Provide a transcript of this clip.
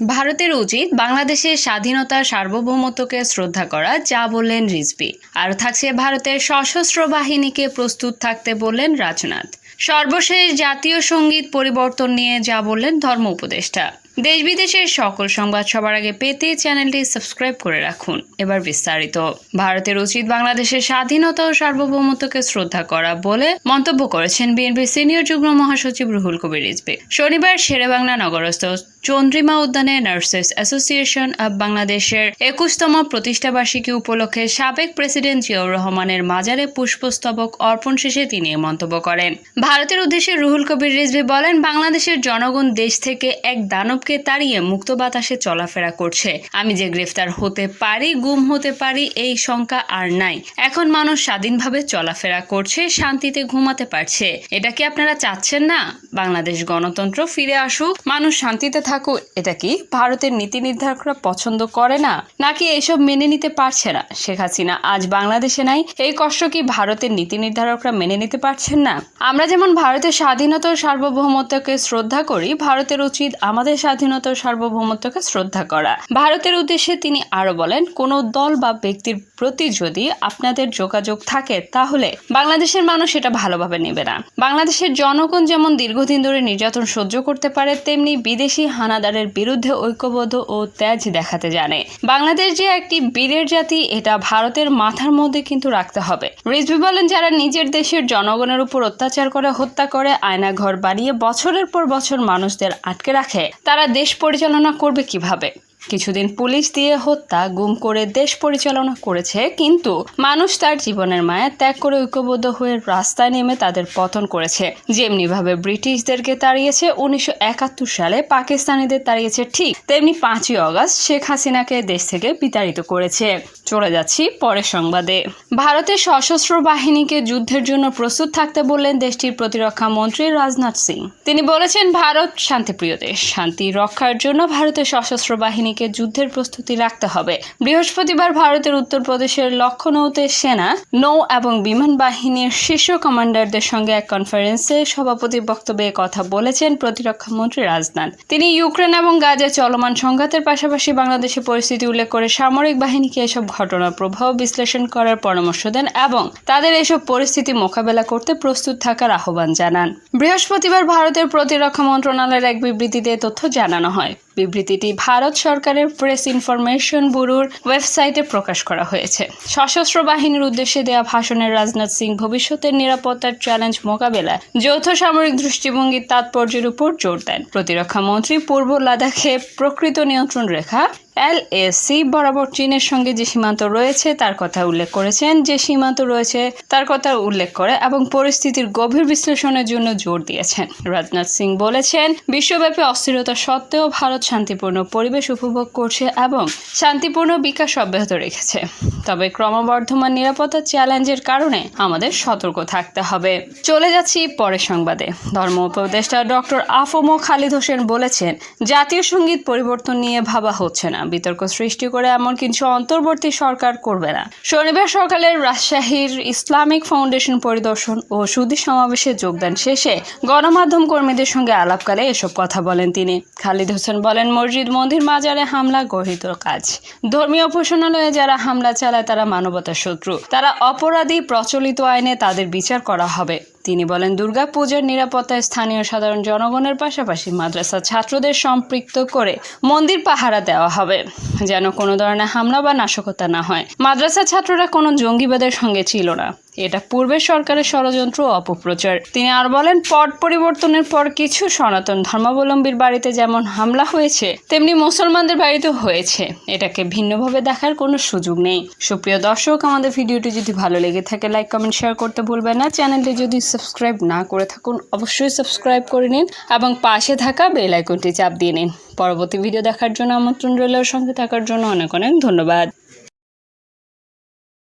ভারতের উচিত বাংলাদেশের স্বাধীনতা সার্বভৌমত্বকে শ্রদ্ধা করা, যা বললেন রিজভি। আর থাকছে ভারতের সশস্ত্র বাহিনীকে প্রস্তুত থাকতে বললেন রাজনাথ। সর্বশেষ জাতীয় সংগীত পরিবর্তন নিয়ে যা বললেন ধর্ম উপদেষ্টা। দেশ বিদেশের সকল সংবাদ সবার আগে পেতে চ্যানেলটি সাবস্ক্রাইব করে রাখুন। এবার বিস্তারিত। ভারতের উচিত বাংলাদেশের স্বাধীনতা ও সার্বভৌমত্বকে শ্রদ্ধা করা বলে মন্তব্য করেছেন বিএনপির সিনিয়র যুগ্ম মহাসচিব রুহুল কবির রিজভি। শনিবার শেরেবাংলা নগরস্থ চন্দ্রিমা উদ্যানে নার্সেস অ্যাসোসিয়েশন অব বাংলাদেশের একুশতম প্রতিষ্ঠাবার্ষিকী উপলক্ষে সাবেক প্রেসিডেন্ট জিয়াউর রহমানের মাজারে পুষ্পস্তবক অর্পণ শেষে তিনি মন্তব্য করেন। ভারতের উদ্দেশ্যে রুহুল কবির রিজভি বলেন, বাংলাদেশের জনগণ দেশ থেকে এক দানবকে তাড়িয়ে মুক্ত বাতাসে চলাফেরা করছে। আমি যে গ্রেফতার হতে পারি, গুম হতে পারি, এই শঙ্কা আর নাই। এখন মানুষ স্বাধীনভাবে চলাফেরা করছে, শান্তিতে ঘুমাতে পারছে। এটা কি আপনারা চাচ্ছেন না? বাংলাদেশ গণতন্ত্র ফিরে আসুক, মানুষ শান্তিতে থাকুক, এটা কি ভারতের নীতি নির্ধারকরা পছন্দ করে না? নাকি এইসব মেনে নিতে পারছে না? শেখ হাসিনা আজ বাংলাদেশে নাই, এই কষ্ট কি ভারতের নীতি নির্ধারকরা মেনে নিতে পারছেন না? আমরা যেমন ভারতের স্বাধীনতা ও সার্বভৌমত্বকে শ্রদ্ধা করি, ভারতের উচিত আমাদের স্বাধীনতা ও সার্বভৌমত্বকে শ্রদ্ধা করা। ভারতের উদ্দেশ্যে তিনি আরও বলেন, কোনো দল বা ব্যক্তির প্রতি যদি আপনাদের যোগাযোগ থাকে, তাহলে বাংলাদেশের মানুষ এটা ভালোভাবে নেবে না। বাংলাদেশের জনগণ যেমন দীর্ঘদিন ধরে নির্যাতন সহ্য করতে পারে, তেমনি বিদেশি হানাদারের বিরুদ্ধে ঐক্যবদ্ধ ও ত্যাজ দেখাতে জানে। বাংলাদেশ যে একটি বীরের জাতি, এটা ভারতের মাথার মধ্যে কিন্তু রাখতে হবে। রিজভি বলেন, যারা নিজের দেশের জনগণের উপর অত্যাচার করে, হত্যা করে আয়না ঘর বানিয়ে বছরের পর বছর মানুষদের আটকে রাখে, তারা দেশ পরিচালনা করবে কীভাবে? কিছুদিন পুলিশ দিয়ে হত্যা, গুম করে দেশ পরিচালনা করেছে, কিন্তু মানুষ তার জীবনের মায়া ত্যাগ করে ঐক্যবদ্ধ হয়ে রাস্তায় নেমে তাদের পতন করেছে। যেমনিভাবে ব্রিটিশদেরকে তাড়িয়েছে, উনিশশো একাত্তর সালে পাকিস্তানিদের তাড়িয়েছে ঠিক তেমনি পাঁচই অগস্ট শেখ হাসিনাকে দেশ থেকে বিতাড়িত করেছে। চলে যাচ্ছি পরের সংবাদে। ভারতের সশস্ত্র বাহিনীকে যুদ্ধের জন্য প্রস্তুত থাকতে বললেন দেশটির প্রতিরক্ষা মন্ত্রী রাজনাথ সিং। তিনি বলেছেন, ভারত শান্তিপ্রিয় দেশ। শান্তি রক্ষার জন্য ভারতের সশস্ত্র বাহিনীকে যুদ্ধের প্রস্তুতি রাখতে হবে। বৃহস্পতিবার ভারতের উত্তরপ্রদেশের লক্ষনৌতে সেনা, নৌ এবং বিমান বাহিনীর শীর্ষ কমান্ডারদের সঙ্গে এক কনফারেন্সে সভাপতির বক্তব্যে কথা বলেছেন প্রতিরক্ষা মন্ত্রী রাজনাথ। তিনি ইউক্রেন এবং গাজে চলমান সংঘাতের পাশাপাশি বাংলাদেশের পরিস্থিতি উল্লেখ করে সামরিক বাহিনীকে এসব ঘটনার প্রভাব বিশ্লেষণ করার পরামর্শ দেন এবং তাদের এসব পরিস্থিতি মোকাবেলা করতে প্রস্তুত থাকার আহ্বান জানান। বৃহস্পতিবার ভারতের প্রতিরক্ষা মন্ত্রণালয়ের এক বিবৃতিতে তথ্য জানানো হয়। বিবৃতিটি ভারত সরকারের প্রেস ইনফরমেশন ব্যুরোর ওয়েবসাইটে প্রকাশ করা হয়েছে। সশস্ত্র বাহিনীর উদ্দেশ্যে দেয়া ভাষণে রাজনাথ সিং ভবিষ্যতের নিরাপত্তার চ্যালেঞ্জ মোকাবেলায় যৌথ সামরিক দৃষ্টিভঙ্গির তাৎপর্যের উপর জোর দেন। প্রতিরক্ষা মন্ত্রী পূর্ব লাদাখে প্রকৃত নিয়ন্ত্রণ রেখা এলএসি বরাবর চীনের সঙ্গে যে সীমান্ত রয়েছে, তার কথা উল্লেখ করেছেন। যে সীমান্ত রয়েছে, তার কথা উল্লেখ করে এবং পরিস্থিতির গভীর বিশ্লেষণের জন্য জোর দিয়েছেন। রাজনাথ সিং বলেছেন, বিশ্বব্যাপী অস্থিরতা সত্ত্বেও ভারত শান্তিপূর্ণ পরিবেশ উপভোগ করছে এবং শান্তিপূর্ণ বিকাশ অব্যাহত রেখেছে। তবে ক্রমবর্ধমান নিরাপত্তা চ্যালেঞ্জের কারণে আমাদের সতর্ক থাকতে হবে। চলে যাচ্ছি পরের সংবাদে। ধর্ম উপদেষ্টা ডক্টর আফমো খালিদ হোসেন বলেছেন, জাতীয় সংগীত পরিবর্তন নিয়ে ভাবা হচ্ছে না। বিতর্ক সৃষ্টি করে এমন কিছু অন্তর্বর্তী সরকার করবে না। শনিবার সকালে রাজশাহীর ইসলামিক ফাউন্ডেশন পরিদর্শন ও সুদী সমাবেশে যোগদান শেষে গণমাধ্যম কর্মীদের সঙ্গে আলাপকালে এসব কথা বলেন তিনি। খালিদ হোসেন বলেন, মসজিদ মন্দির মাজারে হামলা গর্হিত কাজ। ধর্মীয় উপাসনালয়ে যারা হামলা চালায়, তারা মানবতার শত্রু। তারা অপরাধী প্রচলিত আইনে তাদের বিচার করা হবে। তিনি বলেন, দুর্গাপূজার নিরাপত্তায় স্থানীয় সাধারণ জনগণের পাশাপাশি মাদ্রাসা ছাত্রদের সম্পৃক্ত করে মন্দির পাহারা দেওয়া হবে, যেন কোনো ধরনের হামলা বা নাশকতা না হয়। মাদ্রাসা ছাত্ররা কোনো জঙ্গিবাদের সঙ্গে ছিল না। এটা পূর্বের সরকারের ষড়যন্ত্র অপপ্রচার। তিনি আর বলেন, পট পরিবর্তনের পর কিছু সনাতন ধর্মাবলম্বীর বাড়িতে যেমন হামলা হয়েছে, তেমনি মুসলমানদের বাড়িতেও হয়েছে। এটাকে ভিন্নভাবে দেখার কোনো সুযোগ নেই। সুপ্রিয় দর্শক, আমাদের ভিডিওটি যদি ভালো লেগে থাকে, লাইক, কমেন্ট, শেয়ার করতে ভুলবেন না। চ্যানেলটি যদি সাবস্ক্রাইব না করে থাকুন, অবশ্যই সাবস্ক্রাইব করে নিন এবং পাশে থাকা বেল আইকনটি চাপ দিয়ে নিন। পরবর্তী ভিডিও দেখার জন্য আমন্ত্রণ রইলেও সঙ্গে থাকার জন্য অনেক অনেক ধন্যবাদ।